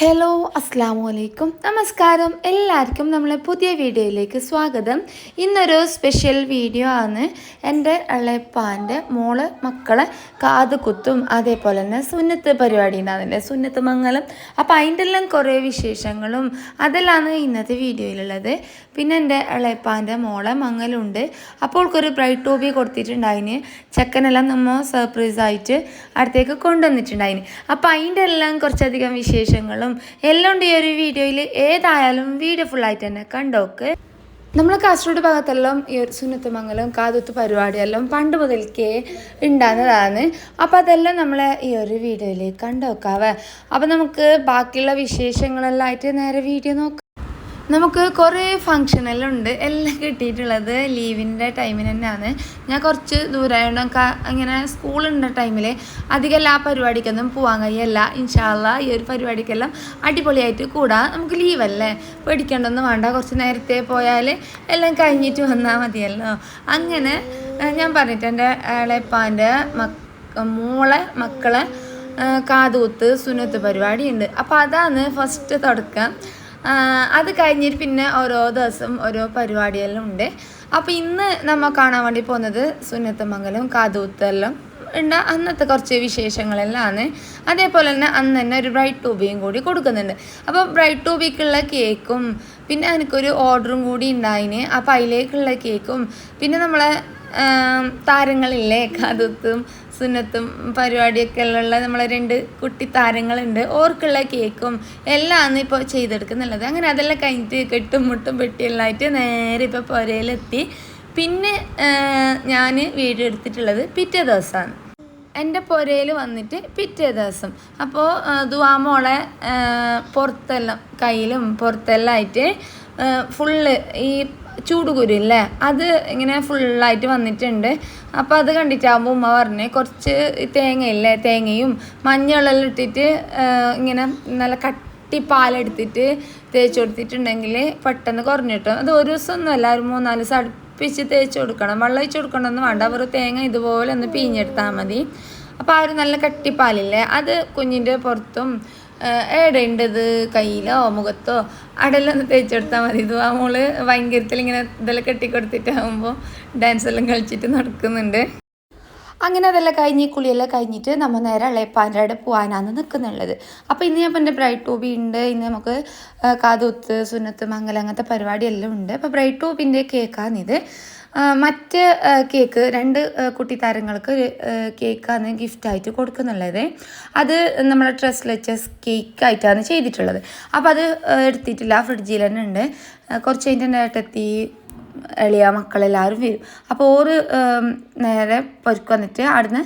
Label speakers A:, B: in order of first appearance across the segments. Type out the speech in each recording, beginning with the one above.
A: Hello അസ്സാമു അലൈക്കും നമസ്കാരം എല്ലാവർക്കും നമ്മളെ പുതിയ വീഡിയോയിലേക്ക് സ്വാഗതം. ഇന്നൊരു സ്പെഷ്യൽ വീഡിയോ ആണ്. എന്റെ ഇളയപ്പാന്റെ മോൾ മക്കളെ കാത് കുത്തും. അതേപോലെ തന്നെ സുന്നത്ത് പരിപാടി ഉണ്ടാകുന്നില്ലേ സുന്നത്ത് മംഗലം. അപ്പോൾ അതിന്റെ എല്ലാം കുറേ വിശേഷങ്ങളും അതെല്ലാമാണ് ഇന്നത്തെ വീഡിയോയിലുള്ളത്. പിന്നെ എന്റെ ഇളയപ്പാന്റെ മോളെ മംഗലുണ്ട്. അപ്പോൾ ഒരു ബ്രൈറ്റ് ടൂബി കൊടുത്തിട്ടുണ്ടായിന്. ചെക്കനെല്ലാം നമ്മൾ സർപ്രൈസായിട്ട് അടുത്തേക്ക് കൊണ്ടുവന്നിട്ടുണ്ടായിന്. അപ്പോൾ അതിന്റെ എല്ലാം കുറച്ചധികം വിശേഷങ്ങളും എല്ലാം ഈ ഒരു വീഡിയോയിൽ ഏതായാലും വീഡിയോ ഫുള്ളായിട്ട് തന്നെ കണ്ടോക്ക് നമ്മൾ കാസർഗോഡ് ഭാഗത്തെല്ലാം ഈ ഒരു സുന്നത്തുമംഗലം കാതുത്ത് പരിപാടിയെല്ലാം പണ്ട് മുതൽക്കേ ഉണ്ടാകുന്നതാണ് അപ്പോൾ അതെല്ലാം നമ്മൾ ഈ ഒരു വീഡിയോയിൽ കണ്ടോക്കാവേ അപ്പോൾ നമുക്ക് ബാക്കിയുള്ള വിശേഷങ്ങളെല്ലാം ആയിട്ട് നേരെ വീഡിയോ നോക്കാം. നമുക്ക് കുറേ ഫങ്ഷനെല്ലാം ഉണ്ട് എല്ലാം കിട്ടിയിട്ടുള്ളത് ലീവിന്റെ ടൈമിന് തന്നെയാണ്. ഞാൻ കുറച്ച് ദൂരമായതുകൊണ്ട് അങ്ങനെ സ്കൂളുണ്ട ടൈമിൽ അധികം എല്ലാ പരിപാടിക്കൊന്നും പോകാൻ കഴിയല്ല. ഇൻഷാല്ല ഈ ഒരു പരിപാടിക്കെല്ലാം അടിപൊളിയായിട്ട് കൂടാം. നമുക്ക് ലീവല്ലേ പേടിക്കേണ്ടൊന്നും വേണ്ട. കുറച്ച് നേരത്തെ പോയാൽ എല്ലാം കഴിഞ്ഞിട്ട് വന്നാൽ മതിയല്ലോ. അങ്ങനെ ഞാൻ പറഞ്ഞിട്ട് എന്റെ ഇളയപ്പാന്റെ മക്ക മോളെ മക്കളെ കാതുകൂത്ത് സുനത്ത് പരിപാടിയുണ്ട്. അപ്പോൾ അതാണ് ഫസ്റ്റ് തുടക്കം. അത് കഴിഞ്ഞിട്ട് പിന്നെ ഓരോ ദിവസം ഓരോ പരിപാടിയെല്ലാം ഉണ്ട്. അപ്പോൾ ഇന്ന് നമ്മൾ കാണാൻ വേണ്ടി പോകുന്നത് സുന്നത്തമംഗലം കാതൂത്തെല്ലാം ഉണ്ട് അന്നത്തെ കുറച്ച് വിശേഷങ്ങളെല്ലാം ആണ് അതേപോലെ തന്നെ അന്ന് തന്നെ ഒരു ബ്രൈറ്റ് ടൂബിയും കൂടി കൊടുക്കുന്നുണ്ട്. അപ്പോൾ ബ്രൈറ്റ് ടൂബിക്കുള്ള കേക്കും പിന്നെ എനിക്കൊരു ഓർഡറും കൂടി ഉണ്ടായിന്. അപ്പോൾ അതിലേക്കുള്ള കേക്കും പിന്നെ നമ്മളെ താരങ്ങളില്ലേ? കഥത്തും സുന്നത്തും പരിപാടിയൊക്കെ ഉള്ള നമ്മളെ രണ്ട് കുട്ടി താരങ്ങളുണ്ട്. ഓർക്കുള്ള കേക്കും എല്ലാം ഇപ്പോൾ ചെയ്തെടുക്കുന്നുള്ളത്. അങ്ങനെ അതെല്ലാം കഴിഞ്ഞിട്ട് കെട്ടും മുട്ടും പെട്ടിയെല്ലാം ആയിട്ട് നേരെ ഇപ്പോൾ പുരയിലെത്തി പിന്നെ ഞാൻ വീഡിയോ എടുത്തിട്ടുള്ളത് പിറ്റേ ദിവസമാണ് എന്റെ പുരയിൽ വന്നിട്ട് പിറ്റേ ദിവസം. അപ്പോൾ ദുവാമോളെ പുറത്തെല്ലാം കയ്യിലും പുറത്തെല്ലാം ആയിട്ട് ഫുള്ള് ഈ ചൂടുകുരു ഇല്ലേ? അത് ഇങ്ങനെ ഫുള്ളായിട്ട് വന്നിട്ടുണ്ട്. അപ്പോൾ അത് കണ്ടിട്ടാകുമ്പോൾ ഉമ്മ പറഞ്ഞ് കുറച്ച് തേങ്ങയില്ലേ തേങ്ങയും മഞ്ഞളെല്ലാം ഇട്ടിട്ട് ഇങ്ങനെ നല്ല കട്ടി പാലെടുത്തിട്ട് തേച്ച് കൊടുത്തിട്ടുണ്ടെങ്കിൽ പെട്ടെന്ന് കുറഞ്ഞു കിട്ടും. അത് ഒരു ദിവസം ഒന്നുമല്ല ഒരു മൂന്നാൽ ദിവസം അടുപ്പിച്ച് തേച്ച് കൊടുക്കണം. വെള്ളം ഒഴിച്ച് കൊടുക്കണമെന്ന് വേണ്ട. അവർ തേങ്ങ ഇതുപോലെ ഒന്ന് പിഴിഞ്ഞെടുത്താൽ മതി. അപ്പോൾ ആ ഒരു നല്ല കട്ടിപ്പാലില്ലേ? അത് കുഞ്ഞിന്റെ പുറത്തും എവിടെയുണ്ടത് കയ്യിലോ മുഖത്തോ? അടെല്ലാം ഒന്ന് തേച്ചെടുത്താൽ മതി. ഇത് ആ മോൾ ഭയങ്കരത്തിൽ ഇങ്ങനെ ഇതെല്ലാം കെട്ടിക്കൊടുത്തിട്ടാകുമ്പോൾ ഡാൻസ് എല്ലാം കളിച്ചിട്ട് നടക്കുന്നുണ്ട്. അങ്ങനെ അതെല്ലാം കഴിഞ്ഞ് കുളിയെല്ലാം കഴിഞ്ഞിട്ട് നമ്മൾ നേരെ ഇളയപ്പാന്റെ അവിടെ പോകാനാണ് നിൽക്കുന്നുള്ളത്. അപ്പോൾ ഇന്ന് ഞാൻ എന്റെ ബ്രൈറ്റ് ടോബി ഉണ്ട്. ഇന്ന് നമുക്ക് കാതൂത്ത് സുന്നത്ത് മംഗലം അങ്ങനത്തെ പരിപാടിയെല്ലാം ഉണ്ട്. അപ്പോൾ ബ്രൈറ്റ് ടൂബിന്റെ കേക്കാണിത്. മറ്റ് കേക്ക് രണ്ട് കുട്ടി താരങ്ങൾക്ക് കേക്കാണ് ഗിഫ്റ്റായിട്ട് കൊടുക്കുന്നുള്ളത്. അത് നമ്മളെ കേക്ക് കേക്കായിട്ടാണ് ചെയ്തിട്ടുള്ളത്. അപ്പോൾ അത് എടുത്തിട്ടില്ല ഫ്രിഡ്ജിൽ തന്നെ ഉണ്ട് കുറച്ച് കഴിഞ്ഞിട്ട് എന്റെ എളിയ മക്കളെല്ലാവരും വരും. അപ്പോൾ ഓറ് നേരെ പൊരുക്ക് വന്നിട്ട് അവിടുന്ന്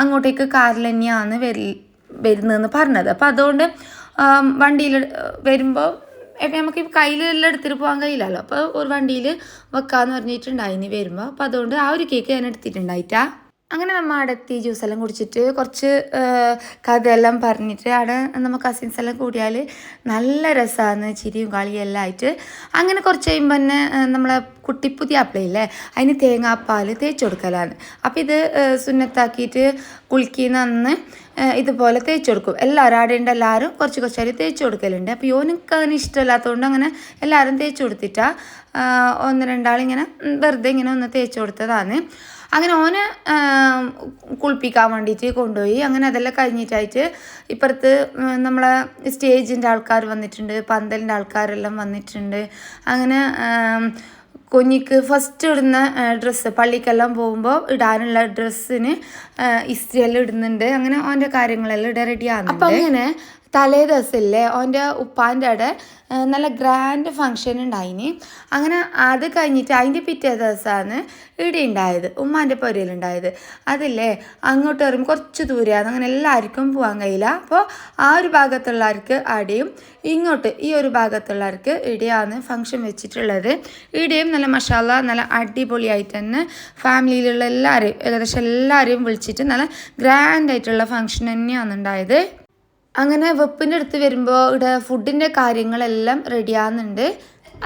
A: അങ്ങോട്ടേക്ക് കാറിൽ തന്നെയാണ് വരി വരുന്നതെന്ന് പറഞ്ഞത്. അപ്പോൾ അതുകൊണ്ട് വണ്ടിയിൽ വരുമ്പോൾ നമുക്ക് കയ്യിലെല്ലാം എടുത്തിട്ട് പോകാൻ കഴിയില്ലല്ലോ. അപ്പോൾ ഒരു വണ്ടിയിൽ വെക്കാമെന്ന് പറഞ്ഞിട്ടുണ്ടായിനി വരുമ്പോൾ അപ്പോൾ അതുകൊണ്ട് ആ ഒരു കേക്ക് ഞാൻ എടുത്തിട്ടുണ്ടായിട്ടാ. അങ്ങനെ നമ്മൾ അവിടെ എത്തി ജ്യൂസെല്ലാം കുടിച്ചിട്ട് കുറച്ച് കഥയെല്ലാം പറഞ്ഞിട്ട് അവിടെ നമ്മൾ കസിൻസ് എല്ലാം കൂടിയാൽ നല്ല രസമാണ് ചിരിയും കളിയും എല്ലാം ആയിട്ട്. അങ്ങനെ കുറച്ച് കഴിയുമ്പോൾ തന്നെ നമ്മളെ കുട്ടി പുതിയ അപ്പളയില്ലേ അതിന് തേങ്ങാപ്പാൽ തേച്ച് കൊടുക്കലാണ്. അപ്പോൾ ഇത് സുന്നത്താക്കിയിട്ട് കുളിക്കുന്ന അന്ന് ഇതുപോലെ തേച്ച് കൊടുക്കും. എല്ലാവരും അവിടെ ഉണ്ട് എല്ലാവരും കുറച്ച് കുറച്ചായി തേച്ച് കൊടുക്കലുണ്ട്. അപ്പോൾ യോനിക്ക് അങ്ങനെ ഇഷ്ടമില്ലാത്തതുകൊണ്ട് അങ്ങനെ എല്ലാവരും തേച്ച് കൊടുത്തിട്ടാണ് ഒന്ന് രണ്ടാളിങ്ങനെ വെറുതെ ഇങ്ങനെ ഒന്ന് തേച്ച് കൊടുത്തതാണ്. അങ്ങനെ ഓനെ കുളിപ്പിക്കാൻ വേണ്ടിയിട്ട് കൊണ്ടുപോയി. അങ്ങനെ അതെല്ലാം കഴിഞ്ഞിട്ടായിട്ട് ഇപ്പുറത്ത് നമ്മളെ സ്റ്റേജിന്റെ ആൾക്കാർ വന്നിട്ടുണ്ട് പന്തലിന്റെ ആൾക്കാരെല്ലാം വന്നിട്ടുണ്ട്. അങ്ങനെ കുഞ്ഞിക്ക് ഫസ്റ്റ് ഇടുന്ന ഡ്രസ്സ് പള്ളിക്കെല്ലാം പോകുമ്പോൾ ഇടാനുള്ള ഡ്രസ്സിന് ഇസ്ത്രിയെല്ലാം ഇടുന്നുണ്ട്. അങ്ങനെ ഓന്റെ കാര്യങ്ങളെല്ലാം ഇവിടെ റെഡി ആകുന്നുണ്ട് അപ്പം അങ്ങനെ തലേ ദിവസമില്ലേ ഓന്റെ ഉപ്പാന്റെ അവിടെ നല്ല ഗ്രാൻഡ് ഫങ്ഷൻ ഉണ്ടായിനി. അങ്ങനെ അത് കഴിഞ്ഞിട്ട് അതിന്റെ പിറ്റേ ദിവസമാണ് ഇവിടെ ഉണ്ടായത് ഉമ്മാന്റെ പൊരയിലുണ്ടായത് അതില്ലേ അങ്ങോട്ട് വരുമ്പോൾ കുറച്ച് ദൂരെയാണ് അങ്ങനെ എല്ലാവർക്കും പോകാൻ കഴിയില്ല. അപ്പോൾ ആ ഒരു ഭാഗത്തുള്ളവർക്ക് അടിയും ഇങ്ങോട്ട് ഈ ഒരു ഭാഗത്തുള്ളവർക്ക് ഇടിയാണ് ഫങ്ഷൻ വെച്ചിട്ടുള്ളത്. ഇടിയും നല്ല മഷാല നല്ല അടിപൊളിയായിട്ട് തന്നെ ഫാമിലിയിലുള്ള എല്ലാവരെയും ഏകദേശം എല്ലാവരെയും വിളിച്ചിട്ട് നല്ല ഗ്രാൻഡായിട്ടുള്ള ഫങ്ഷൻ തന്നെയാണ് ഉണ്ടായത്. അങ്ങനെ വെപ്പിന്റെ അടുത്ത് വരുമ്പോൾ ഇവിടെ ഫുഡിന്റെ കാര്യങ്ങളെല്ലാം റെഡിയാകുന്നുണ്ട്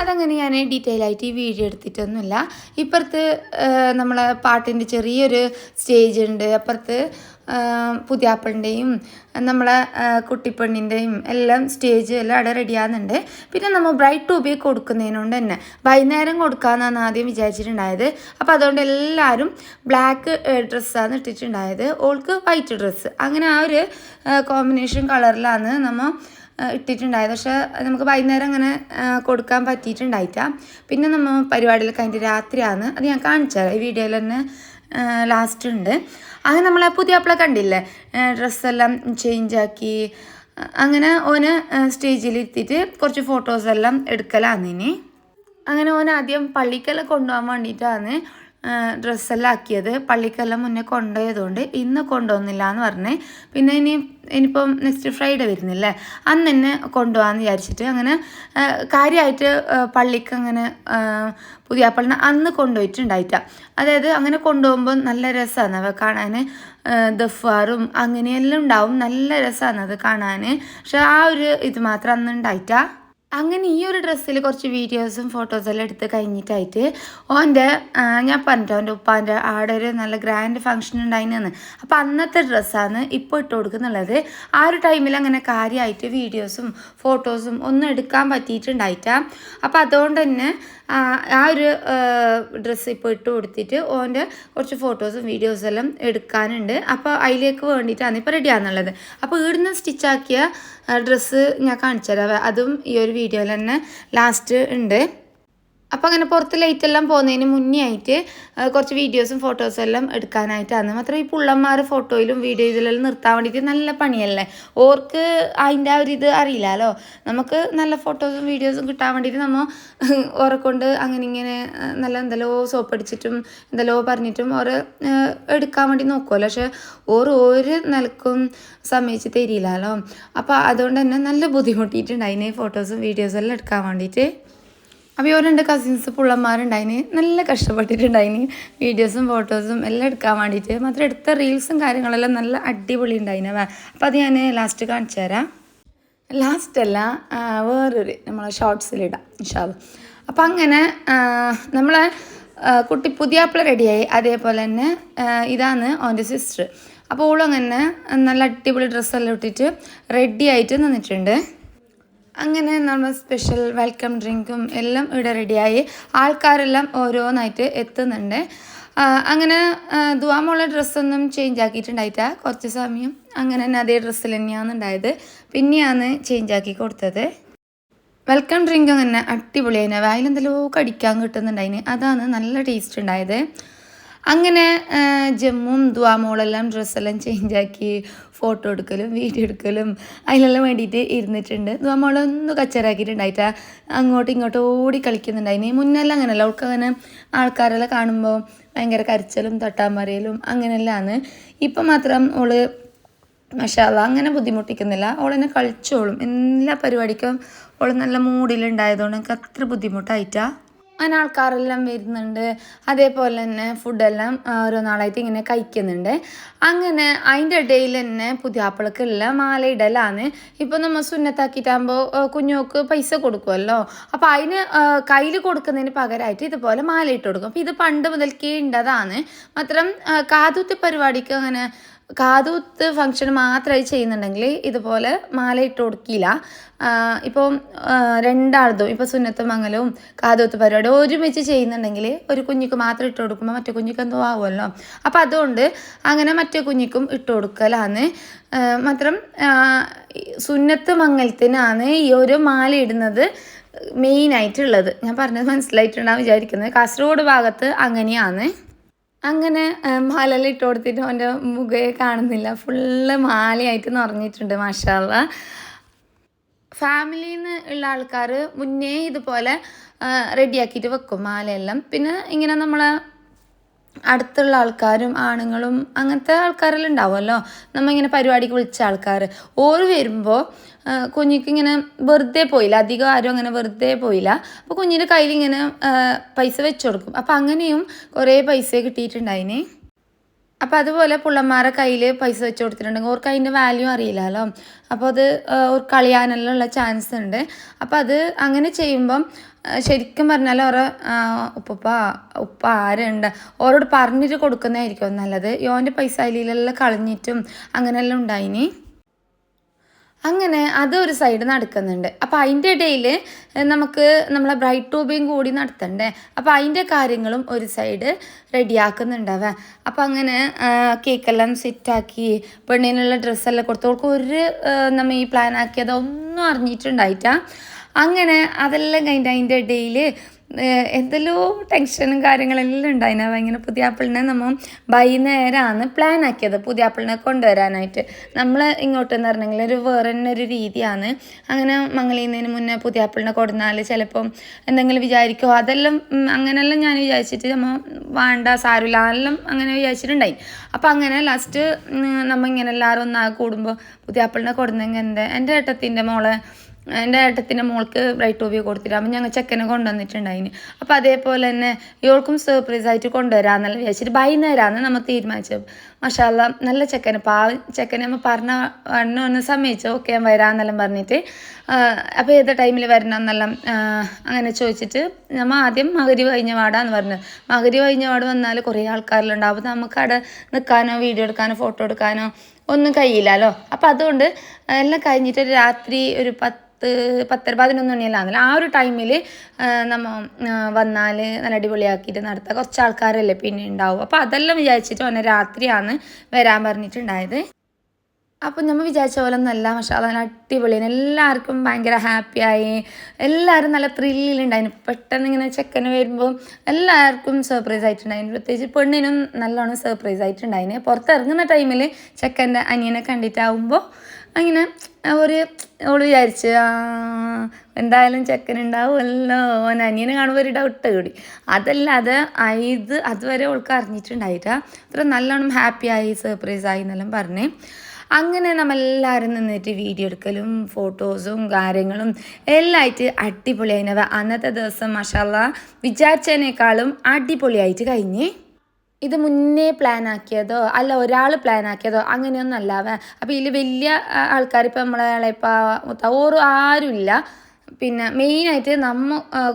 A: അതങ്ങനെ ഞാൻ ഡീറ്റെയിൽ ആയിട്ട് ഈ വീഡിയോ എടുത്തിട്ടൊന്നുമില്ല. ഇപ്പുറത്ത് നമ്മളെ പാട്ടിന്റെ ചെറിയൊരു സ്റ്റേജ് ഉണ്ട്. അപ്പുറത്ത് പുതിയാപ്പിളിന്റെയും നമ്മളെ ആ, കുട്ടിപ്പെണ്ണിന്റെയും എല്ലാം സ്റ്റേജ് എല്ലാം അവിടെ റെഡിയാകുന്നുണ്ട് പിന്നെ നമ്മൾ ബ്രൈറ്റ് ടു ബി കൊടുക്കുന്നതിനോണ്ട് തന്നെ വൈകുന്നേരം കൊടുക്കാമെന്നാണ് ആദ്യം വിചാരിച്ചിട്ടുണ്ടായത്. അപ്പോൾ അതുകൊണ്ട് എല്ലാവരും ബ്ലാക്ക് ഡ്രസ്സാണ് ഇട്ടിട്ടുണ്ടായത്. ഓൾക്ക് വൈറ്റ് ഡ്രസ്സ് അങ്ങനെ ആ ഒരു കോമ്പിനേഷൻ കളറിലാണ് നമ്മൾ ഇട്ടിട്ടുണ്ടായത്. പക്ഷേ നമുക്ക് വൈകുന്നേരം അങ്ങനെ കൊടുക്കാൻ പറ്റിയിട്ടുണ്ടായിട്ട. പിന്നെ നമ്മൾ പരിപാടിയിലൊക്കെ അതിന്റെ രാത്രിയാണ്. അത് ഞാൻ കാണിച്ചു തരാം ഈ വീഡിയോയിൽ തന്നെ ലാസ്റ്റ് ഉണ്ട്. അങ്ങനെ നമ്മളെ പുതിയ അപ്പളെ കണ്ടില്ലേ ഡ്രസ്സെല്ലാം ചേഞ്ച് ആക്കി. അങ്ങനെ ഓന് സ്റ്റേജിൽ ഇരുത്തിയിട്ട് കുറച്ച് ഫോട്ടോസ് എല്ലാം എടുക്കലാന്ന് അങ്ങനെ ഓൻ ആദ്യം പള്ളിക്കെല്ലാം കൊണ്ടുപോകാൻ വേണ്ടിയിട്ടാണ് ഡ്രസ്സെല്ലാം ആക്കിയത് പള്ളിക്കെല്ലാം മുന്നേ കൊണ്ടുപോയതുകൊണ്ട് ഇന്ന് കൊണ്ടുവന്നില്ല എന്ന് പറഞ്ഞ്. പിന്നെ ഇനി ഇനിയിപ്പം നെക്സ്റ്റ് ഫ്രൈഡേ വരുന്നില്ലേ? അന്ന് തന്നെ കൊണ്ടുപോകാമെന്ന് വിചാരിച്ചിട്ട് അങ്ങനെ കാര്യമായിട്ട് പള്ളിക്ക് അങ്ങനെ പുതിയ പള്ളിനെ അന്ന് കൊണ്ടുപോയിട്ടുണ്ടായിട്ട. അതായത് അങ്ങനെ കൊണ്ടുപോകുമ്പോൾ നല്ല രസമാണ് അവ കാണാൻ ദഫാറും അങ്ങനെയെല്ലാം ഉണ്ടാവും. നല്ല രസമാണ് അത് കാണാൻ പക്ഷെ ആ ഒരു ഇത് മാത്രം അന്ന് ഉണ്ടായിട്ടാ. അങ്ങനെ ഈ ഒരു ഡ്രസ്സിൽ കുറച്ച് വീഡിയോസും ഫോട്ടോസും എല്ലാം എടുത്ത് കഴിഞ്ഞിട്ടായിട്ട് ഓന്റെ ഞാൻ പറഞ്ഞിട്ടോ അവന്റെ ഉപ്പാന്റെ ആടെ ഒരു നല്ല ഗ്രാൻഡ് ഫങ്ഷൻ ഉണ്ടായിരുന്നു അപ്പോൾ അന്നത്തെ ഡ്രസ്സാണ് ഇപ്പോൾ ഇട്ട് കൊടുക്കുന്നുള്ളത്. ആ ഒരു ടൈമിൽ അങ്ങനെ കാര്യമായിട്ട് വീഡിയോസും ഫോട്ടോസും ഒന്നും എടുക്കാൻ പറ്റിയിട്ടുണ്ടായിട്ടാ. അപ്പോൾ അതുകൊണ്ട് തന്നെ ആ ഒരു ഡ്രസ്സ് ഇപ്പോൾ ഇട്ട് കൊടുത്തിട്ട് ഓന്റെ കുറച്ച് ഫോട്ടോസും വീഡിയോസും എല്ലാം എടുക്കാനുണ്ട്. അപ്പോൾ അതിലേക്ക് വേണ്ടിയിട്ടാണ് ഇപ്പോൾ റെഡിയാണെന്നുള്ളത് അപ്പോൾ ഇവിടുന്ന് സ്റ്റിച്ചാക്കിയ ഡ്രസ്സ് ഞാൻ കാണിച്ചു തരാം അതും ഈ ഒരു വീഡിയോയിൽ തന്നെ ലാസ്റ്റ് ഉണ്ട്. അപ്പോൾ അങ്ങനെ പുറത്ത് ലൈറ്റ് എല്ലാം പോകുന്നതിന് മുന്നേ ആയിട്ട് കുറച്ച് വീഡിയോസും ഫോട്ടോസും എല്ലാം എടുക്കാനായിട്ടാണ്. മാത്രം ഈ പുള്ളന്മാർ ഫോട്ടോയിലും വീഡിയോ ഇതിലെല്ലാം നിർത്താൻ വേണ്ടിയിട്ട് നല്ല പണിയല്ലേ? ഓർക്ക് അതിന്റെ ആ ഒരു ഇത് അറിയില്ലല്ലോ നമുക്ക് നല്ല ഫോട്ടോസും വീഡിയോസും കിട്ടാൻ വേണ്ടിയിട്ട് നമ്മൾ ഓരെ കൊണ്ട് അങ്ങനെ ഇങ്ങനെ നല്ല എന്തെല്ലോ സോപ്പ് അടിച്ചിട്ടും എന്തെല്ലോ പറഞ്ഞിട്ടും ഓരോ എടുക്കാൻ വേണ്ടി നോക്കുമല്ലോ പക്ഷെ ഓർ ഒരു നിലക്കും സമ്മതിച്ച് തരില്ലല്ലോ അപ്പോൾ അതുകൊണ്ട് തന്നെ നല്ല ബുദ്ധിമുട്ടിയിട്ടുണ്ടായിന് ഫോട്ടോസും വീഡിയോസും എല്ലാം എടുക്കാൻ വേണ്ടിയിട്ട്. അപ്പോൾ ഇവർ രണ്ട് കസിൻസ് പുള്ളന്മാരുണ്ടായിന് നല്ല കഷ്ടപ്പെട്ടിട്ടുണ്ടായിന്. വീഡിയോസും ഫോട്ടോസും എല്ലാം എടുക്കാൻ വേണ്ടിയിട്ട്. മാത്രം എടുത്ത റീൽസും കാര്യങ്ങളെല്ലാം നല്ല അടിപൊളി ഉണ്ടായിന് അപ്പോൾ അത് ഞാൻ ലാസ്റ്റ് കാണിച്ചു തരാം. ലാസ്റ്റ് അല്ല ആ, വേറൊരു നമ്മളെ ഷോർട്സിലിടാം ഇൻഷാൽ അപ്പം അങ്ങനെ നമ്മളെ കുട്ടി പുതിയാപ്പിള റെഡിയായി അതേപോലെ തന്നെ ഇതാണ് ഓന്റെ സിസ്റ്റർ അപ്പോൾ ഓളും അങ്ങനെ നല്ല അടിപൊളി ഡ്രസ്സെല്ലാം ഇട്ടിട്ട് റെഡി ആയിട്ട് നിന്നിട്ടുണ്ട്. അങ്ങനെ നമ്മൾ സ്പെഷ്യൽ വെൽക്കം ഡ്രിങ്കും എല്ലാം ഇവിടെ റെഡിയായി ആൾക്കാരെല്ലാം ഓരോന്നായിട്ട് എത്തുന്നുണ്ട്. അങ്ങനെ ദുവാമുള്ള ഡ്രസ്സൊന്നും ചേഞ്ച് ആക്കിയിട്ടുണ്ടായിട്ടാ കുറച്ച് സമയം. അങ്ങനെ തന്നെ അതേ ഡ്രസ്സിൽ തന്നെയാണ് ഉണ്ടായത്. പിന്നെയാണ് ചേഞ്ച് ആക്കി കൊടുത്തത്. വെൽക്കം ഡ്രിങ്ക് അങ്ങനെ അടിപൊളിയായിന്. വായിലെന്തെല്ലോ കടിക്കാൻ കിട്ടുന്നുണ്ടായിന്. അതാണ് നല്ല ടേസ്റ്റ് ഉണ്ടായത്. അങ്ങനെ ജമ്മും ദ്വാമോളെല്ലാം ഡ്രസ്സെല്ലാം ചേഞ്ചാക്കി ഫോട്ടോ എടുക്കലും വീഡിയോ എടുക്കലും അതിനെല്ലാം വേണ്ടിയിട്ട് ഇരുന്നിട്ടുണ്ട്. ദ്വാമോളൊന്ന് കച്ചറാക്കിയിട്ടുണ്ടായിട്ട് അങ്ങോട്ടും ഇങ്ങോട്ടും ഓടി കളിക്കുന്നുണ്ടായിന്. മുന്നെല്ലാം അങ്ങനെയല്ല അവൾക്ക് അങ്ങനെ ആൾക്കാരെല്ലാം കാണുമ്പോൾ ഭയങ്കര കരച്ചിലും തൊട്ടാമറിയലും അങ്ങനെയെല്ലാമാണ് ഇപ്പം മാത്രം ഓൾ മഷാല അങ്ങനെ ബുദ്ധിമുട്ടിക്കുന്നില്ല. ഓളെന്നെ കളിച്ചോളും. എല്ലാ പരിപാടിക്കും ഓൾ നല്ല മൂഡിലുണ്ടായതുകൊണ്ട് എനിക്ക് അത്ര ബുദ്ധിമുട്ടായിട്ടാ. അങ്ങനെ ആൾക്കാരെല്ലാം വരുന്നുണ്ട്. അതേപോലെ തന്നെ ഫുഡെല്ലാം ഓരോന്നാളായിട്ട് ഓരോ നാളായിട്ട് ഇങ്ങനെ കഴിക്കുന്നുണ്ട്. അങ്ങനെ അതിന്റെ ഇടയിൽ തന്നെ പുതിയാപ്പിളക്കുള്ള മാലയിടലാണ് ഇപ്പോൾ നമ്മൾ സുന്നത്താക്കിയിട്ടാകുമ്പോൾ കുഞ്ഞോക്ക് പൈസ കൊടുക്കുമല്ലോ അപ്പോൾ അതിന് കയ്യിൽ കൊടുക്കുന്നതിന് പകരമായിട്ട് ഇതുപോലെ മാല ഇട്ട് കൊടുക്കും. അപ്പോൾ ഇത് പണ്ട് മുതൽക്കേ ഉണ്ടതാണ് മാത്രം കാതുത്തി പരിപാടിക്ക് അങ്ങനെ കാതുകുത്ത് ഫംഗ്ഷൻ മാത്രമായി ചെയ്യുന്നുണ്ടെങ്കിൽ ഇതുപോലെ മാല ഇട്ട് കൊടുക്കില്ല. ഇപ്പോൾ രണ്ടാളതും ഇപ്പോൾ സുന്നത്ത് മംഗലവും കാതുകുത്ത് പരിപാടി ഒരുമിച്ച് ചെയ്യുന്നുണ്ടെങ്കിൽ ഒരു കുഞ്ഞിക്ക് മാത്രം ഇട്ട് കൊടുക്കുമ്പോൾ മറ്റേ കുഞ്ഞിക്ക് എന്തോ ആവുമല്ലോ. അപ്പോൾ അതുകൊണ്ട് അങ്ങനെ മറ്റേ കുഞ്ഞിക്കും ഇട്ട് കൊടുക്കലാണ് മാത്രം സുന്നത്ത് മംഗലത്തിനാണ് ഈ ഒരു മാല ഇടുന്നത് മെയിനായിട്ടുള്ളത്. ഞാൻ പറഞ്ഞത് മനസ്സിലായിട്ടുണ്ടാകും വിചാരിക്കുന്നത്. കാസർഗോഡ് ഭാഗത്ത് അങ്ങനെയാണ്. അങ്ങനെ മാലയെല്ലാം ഇട്ട് കൊടുത്തിട്ട് അവന്റെ മുഖയെ കാണുന്നില്ല. ഫുള്ള് മാലയായിട്ട് നിറഞ്ഞിട്ടുണ്ട് മാഷാള്ള ഫാമിലിയിൽ നിന്ന് ഉള്ള ആൾക്കാർ മുന്നേ ഇതുപോലെ റെഡിയാക്കിയിട്ട് വെക്കും മാലയെല്ലാം. പിന്നെ ഇങ്ങനെ നമ്മളെ അടുത്തുള്ള ആൾക്കാരും ആണുങ്ങളും അങ്ങനത്തെ ആൾക്കാരെല്ലാം ഉണ്ടാവുമല്ലോ. നമ്മ ഇങ്ങനെ പരിപാടിക്ക് വിളിച്ച ആൾക്കാർ ഓര് വരുമ്പോൾ കുഞ്ഞിക്ക് ഇങ്ങനെ വെറുതെ പോയില്ല. അധികം ആരും അങ്ങനെ വെറുതെ പോയില്ല. അപ്പോൾ കുഞ്ഞിന്റെ കയ്യിൽ ഇങ്ങനെ പൈസ വെച്ച് കൊടുക്കും. അപ്പോൾ അങ്ങനെയും കുറേ പൈസ കിട്ടിയിട്ടുണ്ടായിന്. അപ്പോൾ അതുപോലെ പുള്ളന്മാരെ കയ്യിൽ പൈസ വെച്ച് കൊടുത്തിട്ടുണ്ടെങ്കിൽ അവർക്ക് അതിന്റെ വാല്യൂ അറിയില്ലല്ലോ. അപ്പോൾ അത് ഒരു കളിയാനെല്ലാം ഉള്ള ചാൻസ് ഉണ്ട്. അപ്പോൾ അത് അങ്ങനെ ചെയ്യുമ്പം ശരിക്കും പറഞ്ഞാൽ ഓരോ ഉപ്പ ഉപ്പ ആരുണ്ട്? ഓരോട് പറഞ്ഞിട്ട് കൊടുക്കുന്നതായിരിക്കും നല്ലത്. യോന്റെ പൈസ അതിലെല്ലാം കളഞ്ഞിട്ടും അങ്ങനെയെല്ലാം ഉണ്ടായിനി. അങ്ങനെ അതൊരു സൈഡ് നടക്കുന്നുണ്ട്. അപ്പോൾ അതിന്റെ ഇടയിൽ നമുക്ക് നമ്മളെ ബ്രൈറ്റ് ട്യൂബിങ് കൂടി നടത്തണ്ടേ? അപ്പോൾ അതിന്റെ കാര്യങ്ങളും ഒരു സൈഡ് റെഡിയാക്കുന്നുണ്ടാവേ. അപ്പോൾ അങ്ങനെ കേക്കെല്ലാം സെറ്റാക്കി പെണ്ണിനുള്ള ഡ്രസ്സെല്ലാം കൊടുത്തു അവർക്ക് ഒരു നമ്മൾ ഈ പ്ലാൻ ആക്കിയതൊന്നും അറിഞ്ഞിട്ടുണ്ടായിട്ടാ. അങ്ങനെ അതെല്ലാം കഴിഞ്ഞിട്ട് അതിന്റെ ഇടയിൽ എന്തെല്ലോ ടെൻഷനും കാര്യങ്ങളെല്ലാം ഉണ്ടായിന്. ഭയങ്കര പുതിയാപ്പിളിനെ നമ്മൾ വൈകുന്നേരമാണ് പ്ലാൻ ആക്കിയത്. പുതിയാപ്പിളിനെ കൊണ്ടുവരാനായിട്ട്. നമ്മൾ ഇങ്ങോട്ട് എന്ന് പറഞ്ഞെങ്കിൽ ഒരു വേറെ തന്നെ ഒരു രീതിയാണ്. അങ്ങനെ മംഗളിയുന്നതിന് മുന്നേ പുതിയ പുതിയാപ്പിളിനെ കൊടുന്നാൽ ചിലപ്പം എന്തെങ്കിലും വിചാരിക്കുമോ അതെല്ലാം അങ്ങനെയെല്ലാം ഞാൻ വിചാരിച്ചിട്ട് നമ്മൾ വേണ്ട സാരമില്ല. അതെല്ലാം അങ്ങനെ വിചാരിച്ചിട്ടുണ്ടായി. അപ്പോൾ അങ്ങനെ ലാസ്റ്റ് നമ്മൾ ഇങ്ങനെ എല്ലാവരും ഒന്നാകെ കൂടുമ്പോൾ പുതിയാപ്പിളിനെ കൊടുന്നെങ്കിൽ എന്റെ എന്റെ ഏട്ടത്തിന്റെ മോളെ എന്റെ ഏട്ടത്തിന്റെ മോൾക്ക് ബ്രൈറ്റ് ടോബി കൊടുത്തിട്ട് അപ്പം ഞങ്ങൾ ചെക്കനെ കൊണ്ടുവന്നിട്ടുണ്ടായിന്. അപ്പോൾ അതേപോലെ തന്നെ ഇവൾക്കും സർപ്രൈസ് ആയിട്ട് കൊണ്ടുവരാമെന്നല്ല വിചാരിച്ചിട്ട് വൈകുന്നേരമാണ് നമ്മൾ തീരുമാനിച്ചത്. മഷാല്ല നല്ല ചെക്കന്. പാവ ചെക്കനെ നമ്മൾ പറഞ്ഞ വണ്ണ ഒന്ന് സമ്മതിച്ചു? ഓക്കെ ഞാൻ വരാമെന്നെല്ലാം പറഞ്ഞിട്ട്. അപ്പോൾ ഏത് ടൈമിൽ വരണം എന്നെല്ലാം അങ്ങനെ ചോദിച്ചിട്ട് നമ്മൾ ആദ്യം മകരി കഴിഞ്ഞ വാടാന്ന് പറഞ്ഞു. മകരി കഴിഞ്ഞ വാട് വന്നാൽ കുറേ ആൾക്കാരിലുണ്ടാവും. അപ്പോൾ നമുക്ക് അവിടെ നിൽക്കാനോ വീഡിയോ എടുക്കാനോ ഫോട്ടോ എടുക്കാനോ ഒന്നും കഴിയില്ലല്ലോ അപ്പോൾ അതുകൊണ്ട് എല്ലാം കഴിഞ്ഞിട്ട് രാത്രി ഒരു പത്ത് പത്തര പതിനൊന്ന് മണിയെല്ലാം ആ ഒരു ടൈമിൽ നമ്മ വന്നാൽ നല്ല അടിപൊളിയാക്കിയിട്ട് നടത്താം. കുറച്ച് ആൾക്കാരല്ലേ പിന്നെ ഉണ്ടാവും. അപ്പോൾ അതെല്ലാം വിചാരിച്ചിട്ട് ഓനെ രാത്രിയാണ് വരാൻ പറഞ്ഞിട്ടുണ്ടായത് അപ്പം നമ്മൾ വിചാരിച്ച പോലെ നല്ല മഷാല നല്ല അടിപൊളിയാണ് എല്ലാവർക്കും ഭയങ്കര ഹാപ്പിയായി എല്ലാവരും നല്ല ത്രില്ലിലുണ്ടായിരുന്നു പെട്ടെന്ന് ഇങ്ങനെ ചെക്കന് വരുമ്പോൾ എല്ലാവർക്കും സർപ്രൈസ് ആയിട്ടുണ്ടായിരുന്നു പ്രത്യേകിച്ച് പെണ്ണിനും നല്ലോണം സർപ്രൈസ് ആയിട്ടുണ്ടായിരുന്നു പുറത്തിറങ്ങുന്ന ടൈമിൽ ചെക്കന്റെ അനിയനെ കണ്ടിട്ടാവുമ്പോൾ അങ്ങനെ ഒരു ഓൾ വിചാരിച്ച് എന്തായാലും ചെക്കൻ ഉണ്ടാവുമല്ലോ ഓൻ അനിയനെ കാണുമ്പോൾ ഒരു ഡൗട്ട് കൂടി. അതല്ലാതെ ഇത് അതുവരെ ഓൾക്ക് അറിഞ്ഞിട്ടുണ്ടായിട്ട അത്ര നല്ലോണം ഹാപ്പി ആയി സർപ്രൈസ് ആയി എന്നെല്ലാം പറഞ്ഞേ. അങ്ങനെ നമ്മളെല്ലാവരും നിന്നിട്ട് വീഡിയോ എടുക്കലും ഫോട്ടോസും കാര്യങ്ങളും എല്ലാം ആയിട്ട് അടിപൊളിയായിനവ അന്നത്തെ ദിവസം മഷാല്ല വിചാരിച്ചതിനേക്കാളും അടിപൊളിയായിട്ട് കഴിഞ്ഞ്. ഇത് മുന്നേ പ്ലാൻ ആക്കിയതോ? അല്ല ഒരാൾ പ്ലാൻ ആക്കിയതോ? അങ്ങനെയൊന്നും അല്ല. അപ്പോൾ ഇതിൽ വലിയ ആൾക്കാർ ഇപ്പോൾ നമ്മളെ ഇളയപ്പ ഓറും ആരുമില്ല പിന്നെ മെയിനായിട്ട് നമ്മ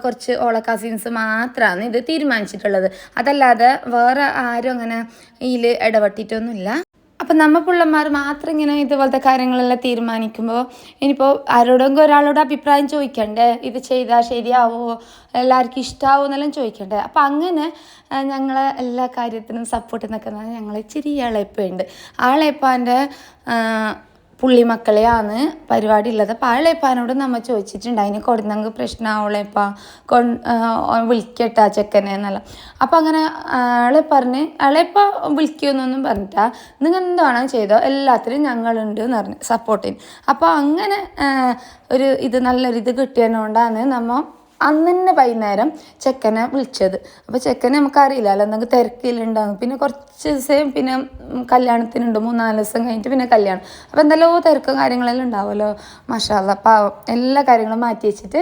A: കുറച്ച് ഓള കസിൻസ് മാത്രമാണ് ഇത് തീരുമാനിച്ചിട്ടുള്ളത്. അതല്ലാതെ വേറെ ആരും അങ്ങനെ ഇതിൽ ഇടപെട്ടിട്ടൊന്നുമില്ല. അപ്പം നമ്മൾ പിള്ളമാർ മാത്രം ഇങ്ങനെ ഇതുപോലത്തെ കാര്യങ്ങളെല്ലാം തീരുമാനിക്കുമ്പോൾ ഇനിയിപ്പോൾ ആരോടെങ്കിലും ഒരാളോട് അഭിപ്രായം ചോദിക്കണ്ടേ? ഇത് ചെയ്താൽ ശരിയാവോ? എല്ലാവർക്കും ഇഷ്ടമാവോ എന്നെല്ലാം ചോദിക്കണ്ടേ? അപ്പം അങ്ങനെ ഞങ്ങളെ എല്ലാ കാര്യത്തിനും സപ്പോർട്ട് നിൽക്കുന്നത് ഞങ്ങളെ ഇച്ചിരി ആളെപ്പുണ്ട് ആളെപ്പാന്റെ പുള്ളി മക്കളെയാണ് പരിപാടി ഉള്ളത് അപ്പോൾ ആളെപ്പാനോട് നമ്മൾ ചോദിച്ചിട്ടുണ്ട് അതിന് കൊടുന്നെങ്കിൽ പ്രശ്നമാവളെപ്പാ കൊ വിളിക്കട്ട ചെക്കനെ എന്നല്ല. അപ്പം അങ്ങനെ ആളെ പറഞ്ഞ് ആളെപ്പ വിളിക്കുമെന്നൊന്നും പറഞ്ഞിട്ടാ. നിങ്ങൾ എന്താണോ ചെയ്തോ? എല്ലാത്തിനും ഞങ്ങളുണ്ട് എന്ന് പറഞ്ഞു സപ്പോർട്ടിന്. അപ്പോൾ അങ്ങനെ ഒരു ഇത് നല്ലൊരു ഇത് കിട്ടിയതുകൊണ്ടാണ് നമ്മൾ അന്ന് തന്നെ വൈകുന്നേരം ചെക്കനെ വിളിച്ചത്. അപ്പോൾ ചെക്കനെ നമുക്കറിയില്ലല്ലോ എന്തെങ്കിലും തിരക്കിലുണ്ടാകും. പിന്നെ കുറച്ച് ദിവസം പിന്നെ കല്യാണത്തിനുണ്ട് മൂന്നാൽ ദിവസം കഴിഞ്ഞിട്ട് പിന്നെ കല്യാണം. അപ്പോൾ എന്തെല്ലോ തിരക്കും കാര്യങ്ങളെല്ലാം ഉണ്ടാവുമല്ലോ. മഷാല്ല പാവം. എല്ലാ കാര്യങ്ങളും മാറ്റി വെച്ചിട്ട്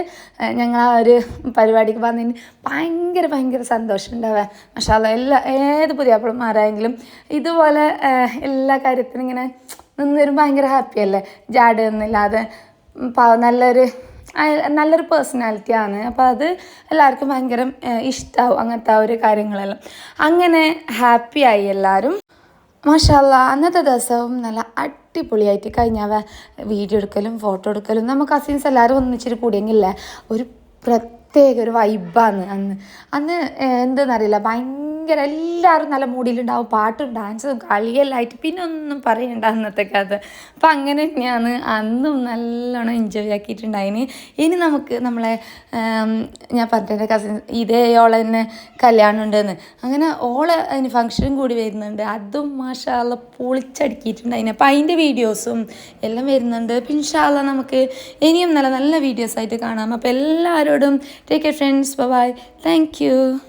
A: ഞങ്ങൾ ആ ഒരു പരിപാടിക്ക് വന്നതിന് ഭയങ്കര ഭയങ്കര സന്തോഷം ഉണ്ടാവുക. മഷാല്ല എല്ലാ ഏത് പുതിയ മാറായെങ്കിലും ഇതുപോലെ എല്ലാ കാര്യത്തിനും ഇങ്ങനെ നിന്ന് വരും ഭയങ്കര ഹാപ്പിയല്ലേ? ജാടയൊന്നുമില്ലാതെ നല്ലൊരു നല്ലൊരു പേഴ്സണാലിറ്റിയാണ് അപ്പോൾ അത് എല്ലാവർക്കും ഭയങ്കര ഇഷ്ടമാവും അങ്ങനത്തെ ആ ഒരു കാര്യങ്ങളെല്ലാം. അങ്ങനെ ഹാപ്പി ആയി എല്ലാവരും മാഷാല്ല അന്നത്തെ ദിവസവും നല്ല അടിപൊളിയായിട്ട് കഴിഞ്ഞാൽ വീഡിയോ എടുക്കലും ഫോട്ടോ എടുക്കലും. നമ്മൾ കസിൻസ് എല്ലാവരും ഒന്നിച്ചിട്ട് കൂടിയെങ്കിലേ ഒരു പ്രത്യേക ഒരു വൈബാണ് അന്ന് അന്ന് എന്തെന്നറിയില്ല ഭയങ്കര എല്ലാവരും നല്ല മൂഡിലുണ്ടാവും പാട്ടും ഡാൻസും കളിയെല്ലായിട്ട് പിന്നെ ഒന്നും പറയണ്ട അന്നത്തെ കാലത്ത് അപ്പം അങ്ങനെ തന്നെയാണ്. അന്നും നല്ലോണം എൻജോയ് ആക്കിയിട്ടുണ്ടായിന്. ഇനി നമുക്ക് നമ്മളെ ഞാൻ പറഞ്ഞ കസിൻ ഇതേ ഓളെ തന്നെ കല്യാണം ഉണ്ടെന്ന്. അങ്ങനെ ഓളെ അതിന് ഫങ്ഷനും കൂടി വരുന്നുണ്ട്. അതും മാഷാള്ള പൊളിച്ചടുക്കിയിട്ടുണ്ടായിന്. അപ്പം അതിന്റെ വീഡിയോസും എല്ലാം വരുന്നുണ്ട്. പിൻഷാള്ള നമുക്ക് ഇനിയും നല്ല നല്ല വീഡിയോസ് ആയിട്ട് കാണാം. അപ്പോൾ എല്ലാവരോടും Take care, friends. Bye bye. Thank you.